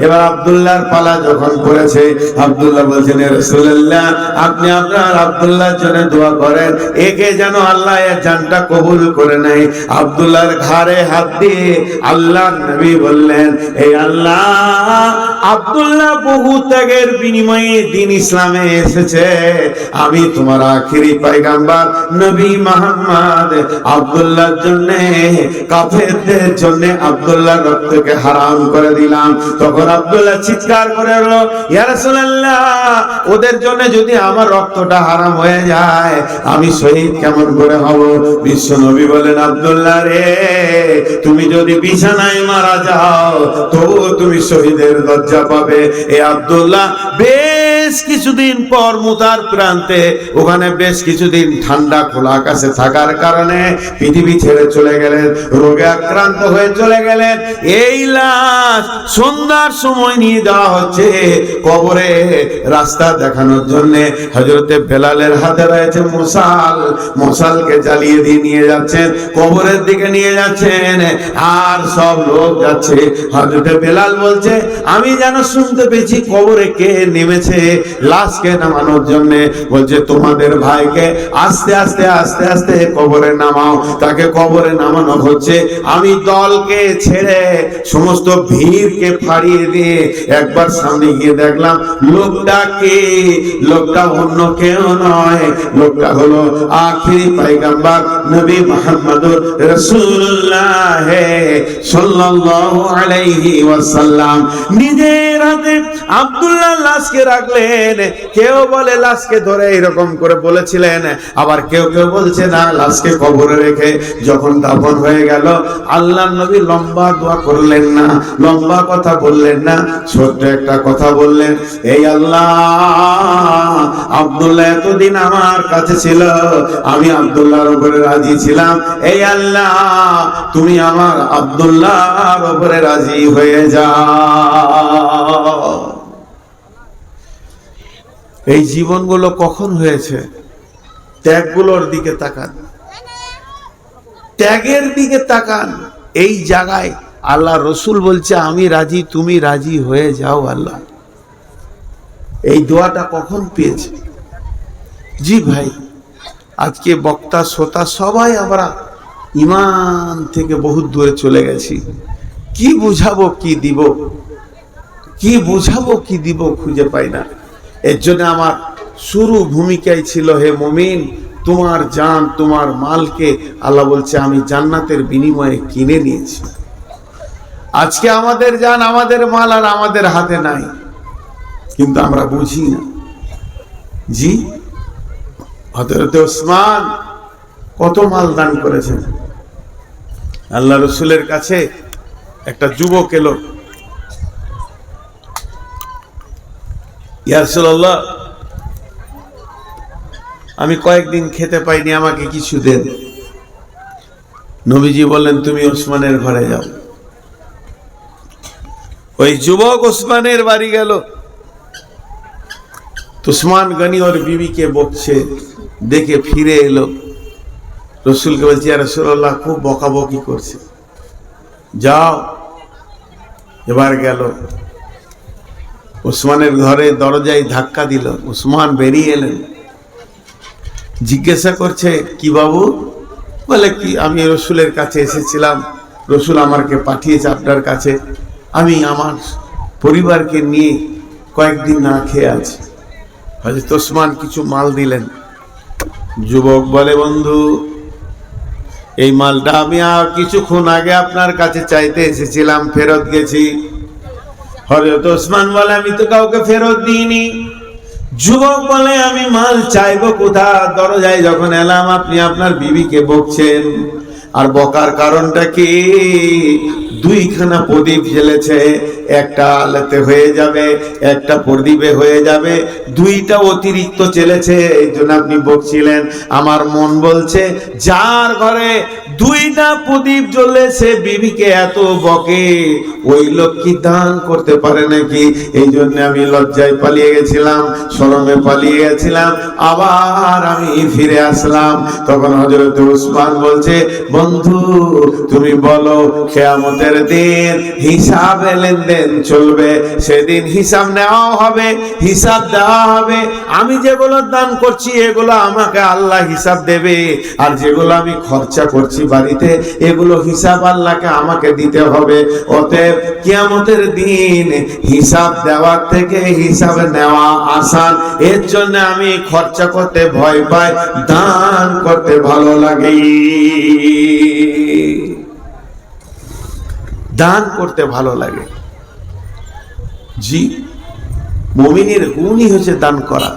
এবার আব্দুল্লাহর পালা যখন পড়েছে আব্দুল্লাহ বলছেন, "এ রাসূলুল্লাহ, আপনি আপনার আব্দুল্লাহর জন্য দোয়া করেন। একে যেন আল্লাহ এর জানটা কবুল করে নেয়। আব্দুল্লাহর ঘাড়ে হাত দিয়ে আল্লাহ নবী বললেন এই আল্লাহ, আব্দুল্লাহ বহু ত্যাগের বিনিময়ে দিন ইসলামে এসেছে। আমি তোমার আখিরি পাইগাম্বার নবী মোহাম্মদ, আব্দুল্লাহর জন্য, কাফেরদের জন্য আব্দুল্লাহ রক্তকে হারাম করে দিলাম। তখন আব্দুল্লাহ চিৎকার করে হলো ইয়া রাসূলুল্লাহ, ওদের জন্য যদি আমার রক্তটা হারাম হয়ে যায়, আমি শহীদ কেমন করে হব? বিশ্ব নবী বলেন আব্দুল্লাহ রে, তুমি যদি বিছানায় মারা যাও, তবুও তুমি শহীদের দরজা পাবে। এ আব্দুল্লাহ বেশ কিছুদিন পর মুতার প্রান্তে, ওখানে বেশ কিছুদিন ঠান্ডা খোলা আকাশে থাকার কারণে পৃথিবী ছেড়ে চলে গেলেন, রোগে আক্রান্ত হয়ে চলে গেলেন। এই লাশ সন্ধ্যার সময় নিয়ে যাওয়া হচ্ছে কবরে রাস্তা দেখানোর জন্য। হজরতে বেলালের হাতে রয়েছে মশাল, মশালকে জ্বালিয়ে দিয়ে নিয়ে যাচ্ছেন, কবরের দিকে নিয়ে যাচ্ছেন, আর সব লোক যাচ্ছে। হজরতে বেলাল বলছে, আমি যেন শুনতে পেয়েছি কবরে কে নেমেছে। লাশকে নামানোর জন্য বলছে, তোমাদের ভাইকে আস্তে আস্তে আস্তে আস্তে কবরে নামাও। তাকে কবরে নামানো হচ্ছে। আমি দলকে ছেড়ে সমস্ত ভিড়কে ফাড়িয়ে দিয়ে একবার সামনে গিয়ে দেখলাম, লোকটা কে? লোকটা অন্য কেউ নয়। লোকটা হলো আখিরি পাইগাম্বার নবী মোহাম্মদুর রাসূলুল্লাহ সাল্লাল্লাহু আলাইহি ওয়াসাল্লাম। নিজের হাতে আব্দুল্লাহ লাশকে রাখলেন কেউ বলে লাশকে ধরে এরকম করে বলেছিলেন, আবার কেউ কেউ বলছে, না, লাশকে কবরে রেখে যখন দাফন হয়ে গেল আল্লাহ নবী লম্বা দোয়া করলেন না, লম্বা কথা বললেন না, ছোট্ট একটা কথা বললেন, এই আল্লাহ, আব্দুল্লাহ এতদিন আমার কাছে ছিল, আমি আব্দুল্লাহর উপরে রাজি ছিলাম, এই আল্লাহ, তুমি আমার আব্দুল্লাহর উপরে রাজি হয়ে যাও। এই জীবনগুলো কখন হয়েছে? ত্যাগগুলোর দিকে তাকান। ত্যাগের দিকে তাকান। এই জায়গায় আল্লাহ রসুল বলছে, আমি রাজি, তুমি রাজি হয়ে যাও আল্লাহ। এই দোয়াটা কখন পেয়েছে? জি ভাই, আজকে বক্তা, শ্রোতা সবাই আমরা ইমান থেকে বহুত দূরে চলে গেছি। কি বুঝাবো, কি দিব? কি বুঝাবো, কি দিব খুঁজে পাই না। এর জন্য আমার শুরু ভূমিকায় ছিল, হে মমিন, তোমার জান, তোমার মালকে আল্লাহ বলছে, আমি জান্নাতের বিনিময়ে কিনে নিয়েছি। আজকে আমাদের যান আমাদের মাল আর আমাদের হাতে নাই। কিন্তু আমরা বুঝি না। জি হজরত ওসমান কত মাল দান করেছেন। আল্লাহ রসুলের কাছে একটা যুবক এলো। ইয়ারসুল্লাহ আমি কয়েকদিন খেতে পাইনি, আমাকে কিছু দেন। নবীজি বললেন, তুমি ওসমানের ঘরে যাও। ওই যুবক ওসমানের বাড়ি গেল। উসমান গনি ওর বিবিকে বকছে, দেখে ফিরে এলো। রসুলকে বলছি আর রসুল্লাহ খুব বকাবকি করছে। যাও। এবার গেল। উসমানের ঘরে দরজায় ধাক্কা দিল। উসমান বেরিয়ে এলেন। জিজ্ঞাসা করছে, কি বাবু? বলে, কি, আমি রসুলের কাছে এসেছিলাম। রসুল আমাকে পাঠিয়েছে আপনার কাছে। আমি আমার পরিবারকে নিয়ে কয়েকদিন না খেয়ে আছি। হজরত ওসমান কিছু মাল দিলেন। যুবক বলে, বন্ধু, এই মালটা আমি কিছুক্ষণ আগে আপনার কাছে চাইতে এসেছিলাম। ফেরত গেছি। হজরত ওসমান বলে, আমি তো কাউকে ফেরত দিইনি। যুবক বলে, আমি মাল চাইব কোথা দরজায় যখন এলাম, আপনি আপনার বিবিকে বকছেন। আর বকার কারণটা কি? দুইখানা প্রদীপ জ্বেলেছে, একটা আলেতে হয়ে যাবে, একটা প্রদীপে হয়ে যাবে, দুইটা অতিরিক্ত চলেছে এই জন্য আপনি বকছিলেন। আমার মন বলছে, যার ঘরে দুইটা প্রদীপ জ্বলে সে বিবিকে এত বকে। ওই লোক দান করতে পারে নাকি? এই জন্য আমি লজ্জায় পালিয়ে গেছিলাম পালিয়ে গেছিলাম, আবার আমি ফিরে আসলাম। তখন হজরত উসমান বলছে, বন্ধু, তুমি বলো দিন হিসাব লেনদেন চলবে, সেদিন হিসাব নেওয়া হবে, হিসাব দেওয়া হবে। আমি যেগুলো দান করছি, এগুলো আমাকে আল্লাহ হিসাব দেবে, আর যেগুলো আমি খরচা করছি বাড়িতে এগুলো হিসাব আল্লাহকে আমাকে দিতে হবে। অতএব কিয়ামতের দিন হিসাব দেওয়ার থেকে হিসাব নেওয়া আসান। এর জন্য আমি খরচা করতে ভয় পাই, দান করতে ভালো লাগে। দান করতে ভালো লাগে। জি, মমিনের গুণই হচ্ছে দান করা।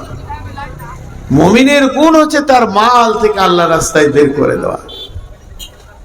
মমিনের গুণ হচ্ছে তার মাল থেকে আল্লাহ রাস্তায় বের করে দেওয়া।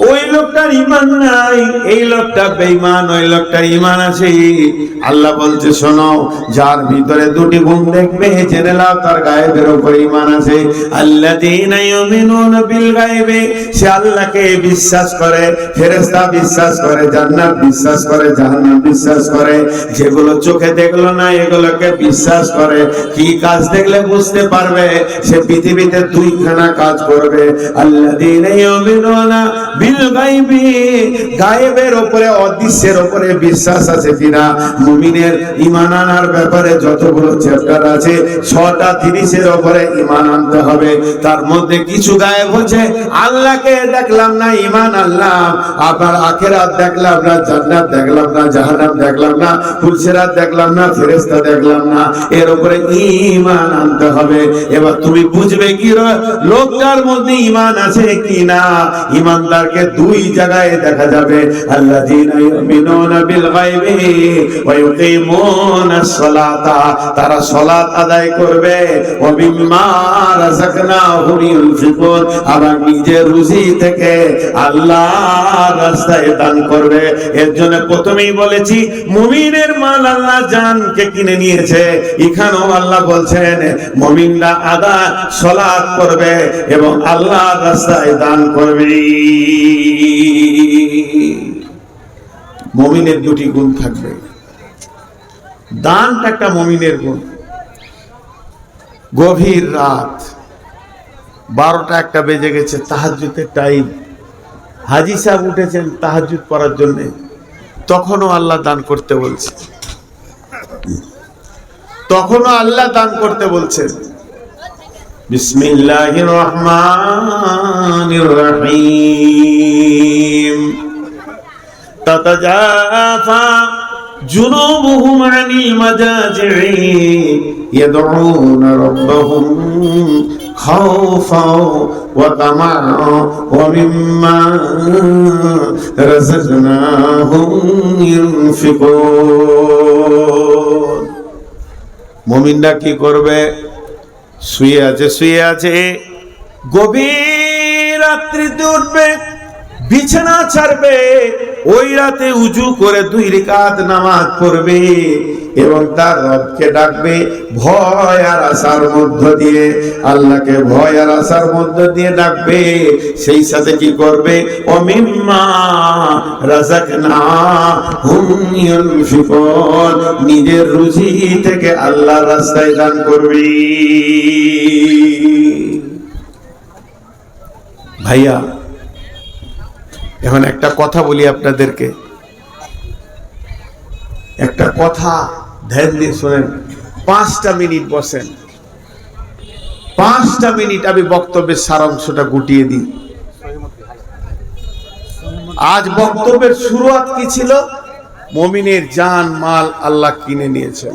ওই লোকটার ইমান নাই, এই লোকটা বেঈমান, ওই লোকটার ইমান আছে। আল্লাহ বলছে, শোনো, যার ভিতরে দুটি গুণ দেখবে, জেনে নাও, তার গায়েবের উপর ইমান আছে। ইউমিনুনা বিল গায়বে, সে আল্লাহকে বিশ্বাস করে, ফেরেশতা বিশ্বাস করে, জান্নাত বিশ্বাস করে, জাহান্নাম বিশ্বাস করে। যেগুলো চোখে দেখল না, এগুলোকে বিশ্বাস করে। কি কাজ দেখলে বুঝতে পারবে? সে পৃথিবীতে দুইখানা কাজ করবে। আল্লাযীনা ইউমিনুনা বিল গায়বি গায়েবের অদৃশ্যের বিশ্বাস আছে কিনা? মুমিনের ঈমান আনার ব্যাপারে যতগুলো চ্যাপ্টার আছে, ছটা তিরিশের ঈমান আনতে হবে। তার মধ্যে কিছু গায়েব হচ্ছে আল্লাহকে দেখলাম না আনলাম। আবার আখেরাত দেখলাম না, জান্নাত দেখলাম না দেখলাম না, ফুলসেরাত দেখলাম না দেখলাম না। এর উপরে ঈমান আনতে হবে। এবার তুমি বুঝবে কি লোকটার মধ্যে ঈমান আছে কি না? ঈমানদারকে দুই জায়গায় দেখা যাবে। তারা আদায় করবে। আবার নিজের রুজি থেকে রাস্তায় দান করবে। এর জন্য প্রথমেই বলেছি, মুমিনের মাল আল্লাহ জানকে কিনে নিয়েছে। এখানেও আল্লাহ বলছেন, মুমিনরা আদা সালাত করবে এবং আল্লাহর রাস্তায় দান করবে। মমিনের দুটি গুণ থাকবে। দানটা একটা মমিনের গুণ। গভীর রাত, বারোটা একটা বেজে গেছে তাহাজুতের টাইম হাজি সাহেব উঠেছেন তাহাজুদ পড়ার জন্য। তখনও আল্লাহ দান করতে বলছে তখনও আল্লাহ দান করতে বলছেন। বিসমিল্লাহির রহমানির রহিম تتجافى جنوبهم عن المجاجع يدعون ربهم خوفا وطمعا ومما رزقناهم ينفقون মুমিনরা কি করবে শুয়ে আছে শুয়ে আছে। গভীর রাত্রিতে উঠবে বিছানা ছাড়বে, ওই রাতে উজু করে দুই রেখাত নামাজ পড়বে। এবং তার রবকে ডাকবে ভয় আর আশার মধ্য দিয়ে। আল্লাহকে ভয় আর আশার মধ্য দিয়ে ডাকবে। সেই সাথে কি করবে? অমিম্মা রাজাকনা হুম ইউনফিকুন। নিজের রুজি থেকে আল্লাহর রাস্তায় দান করবে। ভাইয়া, এখন একটা কথা বলি আপনাদেরকে। একটা কথা ধ্যান দিয়ে শোনেন পাঁচটা মিনিট বসেন। পাঁচটা মিনিট আমি বক্তব্যের সারাংশটা গুটিয়ে দিই। আজ বক্তব্যের শুরুয়াত কি ছিল? মমিনের জান মাল আল্লাহ কিনে নিয়েছেন।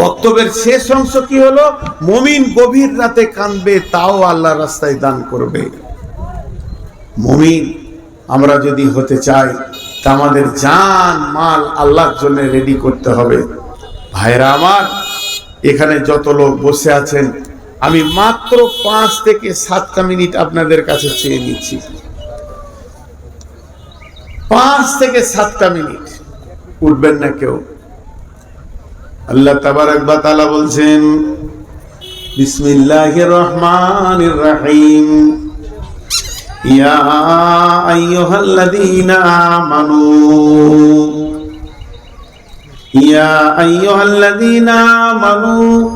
বক্তব্যের শেষ অংশ কি হলো? মমিন গভীর রাতে কানবে তাও আল্লাহ রাস্তায় দান করবে। মমিন আমরা যদি হতে চাই তা আমাদের জান, মাল আল্লাহর জন্য রেডি করতে হবে। ভাইরা আমার, এখানে যত লোক বসে আছেন, আমি মাত্র পাঁচ থেকে সাতটা মিনিট আপনাদের কাছে চেয়ে নিচ্ছি। পাঁচ থেকে সাতটা মিনিট। উঠবেন না কেউ। আল্লাহ তাবারাক বা তাআলা বলছেন, বিসমিল্লাহির রহমান রহিম। يا أيها الذين آمنوا يا أيها الذين آمنوا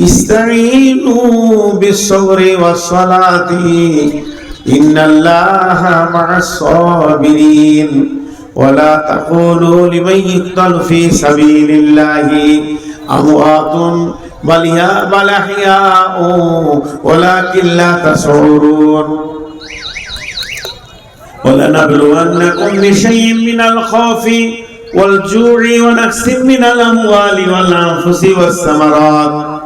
استعينوا بالصبر والصلاة إن الله مع الصابرين ولا تقولوا لمن يقتل في سبيل الله أموات بل يا بل أحياء ولكن لا تشعرون ولنبلونكم بشيء من الخوف والجوع ونقص من الأموال والأنفس والثمرات.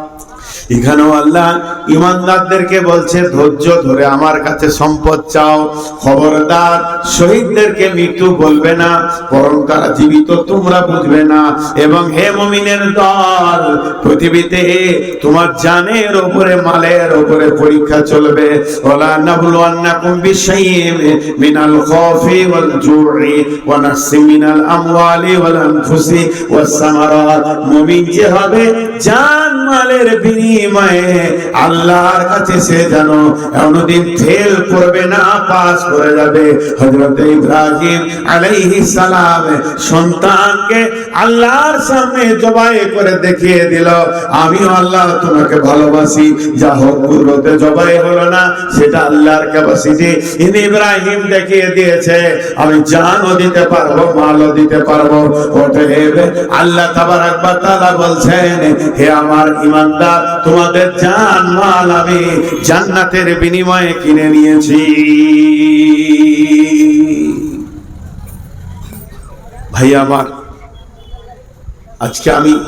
এখানেও আল্লাহ ইমানদারদেরকে বলছে, ধৈর্য ধরে আমার কাছে সম্পদ চাও। খবরদার শহীদদেরকে মৃত্যু বলবে না, বরং তারা জীবিত তোমরা বুঝবে না। এবং হে মমিনের দল, পৃথিবীতে তোমার জানের ওপরে, মালের ওপরে পরীক্ষা চলবে। ওলা নাবলুয়ান্নাকুম বিশাইইন মিনাল খাউফি ওয়াল ওয়া মিনাল আমওয়ালি ওয়াল আনফুসি ওয়াস সামারাত। মুমিন যে হবে জান মালের বিনিময়ে আল্লাহর কাছে সে যেন কোনদিন ফেল করবে না, পাস করে যাবে। হযরত ইব্রাহিম আলাইহিস সালাম সন্তানকে আল্লাহর সামনে জবাই করে দেখিয়ে দিল, আমিও আল্লাহ তোমাকে ভালোবাসি, যা হোক পূর্বতে জবাই হলো না, সেটা আল্লাহর ক্যাপাসিটি ইনি ইব্রাহিম দেখিয়ে দিয়েছে, আমি জানও দিতে পারব, মালও দিতে পারব। অতএব আল্লাহ তাবারাক ওয়া তাআলা বলছেন, হে আমার ইমানদার তোমাদের জান মাল আমি জান্নাতের বিনিময়ে কিনে নিয়েছি। ভাই আমার, আজকে আমি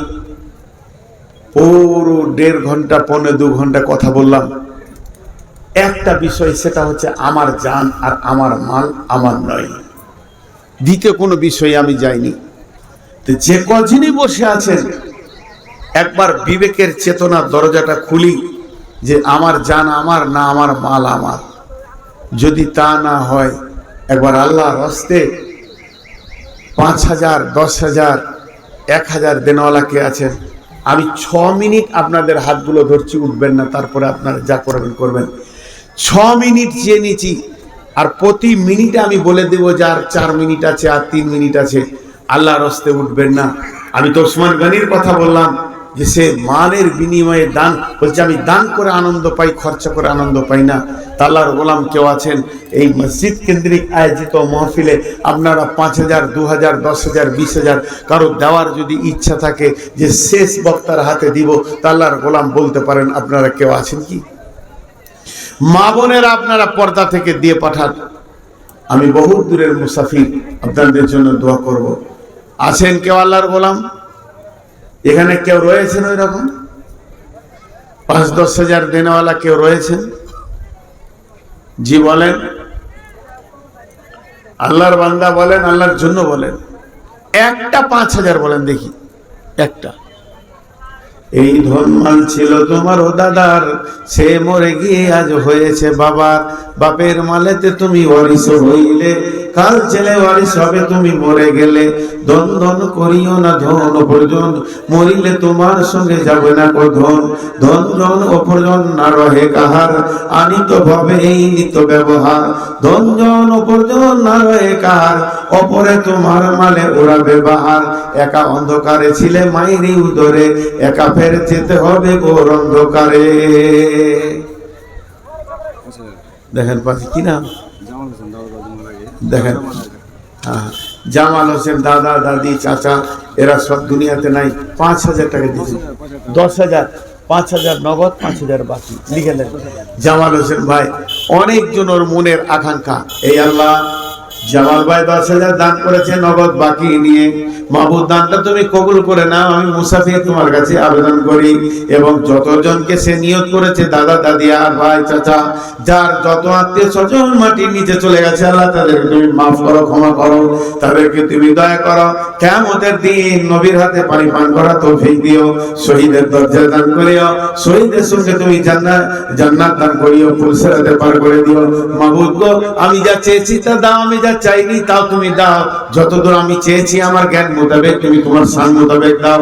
পুরো দেড় ঘণ্টা, পৌনে দু ঘণ্টা কথা বললাম। একটা বিষয়, সেটা হচ্ছে আমার জান আর আমার মাল আমার নয়। দ্বিতীয় কোনো বিষয়ে আমি যাইনি। যে কজনই বসে আছেন একবার বিবেকের চেতনার দরজাটা খুলি যে আমার জান আমার না আমার মাল আমার। যদি তা না হয়, একবার আল্লাহর হস্তে পাঁচ হাজার, দশ হাজার, এক হাজার দেনওয়ালা কে আছেন? আমি ছ মিনিট আপনাদের হাতগুলো ধরছি, উঠবেন না, তারপরে আপনারা যা করবেন করবেন। ছ মিনিট চেয়ে নিচ্ছি, আর প্রতি মিনিটে আমি বলে দেব যার চার মিনিট আছে, আর তিন মিনিট আছে। আল্লাহর হস্তে উঠবেন না। আমি তো ওসমান গনির কথা বললাম। যে সে মানের বিনিময়ে দান বলছে, আমি দান করে আনন্দ পাই, খরচা করে আনন্দ পাই না। তাল্লার গোলাম কেউ আছেন? এই মসজিদ কেন্দ্রিক আয়োজিত মহফিলে আপনারা পাঁচ হাজার দু হাজার দশ হাজার বিশ হাজার কারও দেওয়ার যদি ইচ্ছা থাকে যে শেষ বক্তার হাতে দিব, তাল্লার গোলাম বলতে পারেন, আপনারা কেউ আছেন কি? মা বোনেরা আপনারা পর্দা থেকে দিয়ে পাঠান। আমি বহু দূরের মুসাফির, আপনাদের জন্য দোয়া করব। আছেন কেউ আল্লাহর গোলাম? এখানে কেউ রয়েছেন ওই রকম পাঁচ দশ হাজার দেনেওয়ালা কেউ রয়েছেন? জি বলেন। আল্লাহর বান্দা বলেন, আল্লাহর জন্য বলেন। একটা পাঁচ হাজার বলেন দেখি। একটা। এই ধনমাল ছিল তোমার ও দাদার, সে মরে গিয়ে আজ হয়েছে বাবার। বাপের মালেতে তুমি ওয়ারিস হইলে কাল ছেলে ওয়ারিস হবে তুমি মরে গেলে? ধন করিও না ধন অপরজন, মরিলে তোমার সঙ্গে যাবে না কো ধন ধন জন অপরজন না রহে কাহার, আনিত ভাবে এই নিত ব্যবহার। ধন জন অপরজন না রহে কাহার, অপরে তোমার মালে ওড়াবে বাহার। একা অন্ধকারে ছিলে মাইরি উদরে, একা ফের যেতে হবে গোর অন্ধকারে। দেখেন পাশে কি নাম? দেখেন। হ্যাঁ, জামাল হোসেন দাদা দাদি চাচা এরা সব দুনিয়াতে নাই। পাঁচ হাজার টাকা দিয়েছে। দশ হাজার পাঁচ হাজার নগদ পাঁচ হাজার বাকি। লিখে দেন। জামাল হোসেন ভাই অনেকজন ওর মনের আকাঙ্ক্ষা। এই আল্লাহ জামাল ভাই দশ হাজার দান করেছে, নগদ বাকি নিয়ে। মাহবুদ দানটা তুমি কবুল করে নাও, আমি মুসাফির তোমার কাছে আবেদন করি। এবং যতজনকে সে নিয়ত করেছে, দাদা, দাদি, আর ভাই, চাচা, যার যত আত্মীয় স্বজন মাটির নিচে চলে গেছে, আল্লাহ তাদেরকে তুমি মাফ করো, ক্ষমা করো। তাদেরকে তুমি দয়া করো। কেমতের দিন নবীর হাতে পানি পান করা তৌফিক দিও, শহীদের দরজা দান করিও, শহীদের সঙ্গে তুমি জান্নাত জান্নাত দান করিও, ফুলসেরাতে পার করে দিও। মাহবুব গো, আমি যা চেয়েছি তা দাও, আমি যা চাইনি, তাও তুমি দাও। যতদূর আমি চেয়েছি, আমার জ্ঞান মোতাবেক তুমি তোমার সান মোতাবেক দাও।